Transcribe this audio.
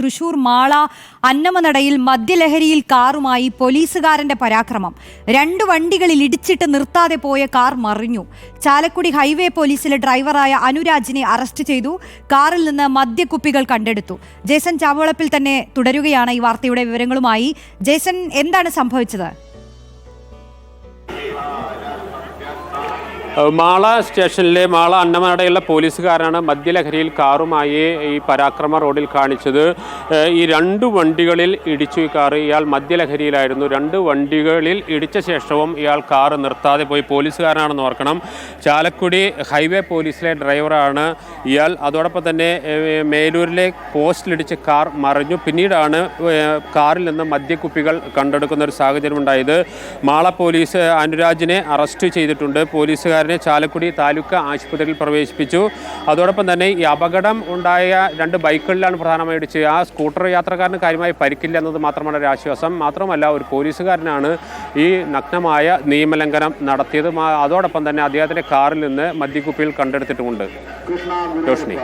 തൃശൂർ മാള അന്നമനടയിൽ മദ്യലഹരിയിൽ കാറുമായി പോലീസുകാരന്റെ പരാക്രമം. രണ്ട് വണ്ടികളിൽ ഇടിച്ചിട്ട് നിർത്താതെ പോയ കാർ മറിഞ്ഞു. ചാലക്കുടി ഹൈവേ പോലീസിലെ ഡ്രൈവറായ അനുരാജിനെ അറസ്റ്റ് ചെയ്തു. കാറിൽ നിന്ന് മദ്യക്കുപ്പികൾ കണ്ടെടുത്തു. ജേസൺ ചാവളപ്പിൽ തന്നെ തുടരുകയാണ് ഈ വാർത്തയുടെ വിവരങ്ങളുമായി. ജേസൺ എന്താണ് സംഭവിച്ചത്? മാള സ്റ്റേഷനിലെ മാള അന്നമനടയുള്ള പോലീസുകാരാണ് മദ്യലഹരിയിൽ കാറുമായി ഈ പരാക്രമ റോഡിൽ കാണിച്ചത്. ഈ രണ്ട് വണ്ടികളിൽ ഇടിച്ചു കാറ്. ഇയാൾ മദ്യലഹരിയിലായിരുന്നു. രണ്ട് വണ്ടികളിൽ ഇടിച്ച ശേഷവും ഇയാൾ കാർ നിർത്താതെ പോയി. പോലീസുകാരനാണെന്ന് ഓർക്കണം. ചാലക്കുടി ഹൈവേ പോലീസിലെ ഡ്രൈവറാണ് ഇയാൾ. അതോടൊപ്പം തന്നെ മേലൂരിലെ പോസ്റ്റിലിടിച്ച് കാർ മറിഞ്ഞു. പിന്നീടാണ് കാറിൽ നിന്ന് മദ്യക്കുപ്പികൾ കണ്ടെടുക്കുന്ന ഒരു സാഹചര്യം ഉണ്ടായത് മാള പോലീസ് അനുരാജിനെ അറസ്റ്റ് ചെയ്തിട്ടുണ്ട്. പോലീസുകാരനെ ചാലക്കുടി താലൂക്ക് ആശുപത്രിയിൽ പ്രവേശിപ്പിച്ചു. അതോടൊപ്പം തന്നെ ഈ അപകടം ഉണ്ടായ രണ്ട് ബൈക്കുകളിലാണ് പ്രധാനമായി ചെയ്യുക ആ സ്കൂട്ടർ യാത്രക്കാരന് കാര്യമായി പരിക്കില്ല എന്നത് മാത്രമാണ് ഒരു ആശ്വാസം. മാത്രമല്ല ഒരു പോലീസുകാരനാണ് ഈ നഗ്നമായ നിയമലംഘനം നടത്തിയത്. അതോടൊപ്പം തന്നെ അദ്ദേഹത്തിന്റെ കാറിൽ നിന്ന് മദ്യക്കുപ്പിയിൽ കണ്ടെടുത്തിട്ടുമുണ്ട്. രോഷ്ണി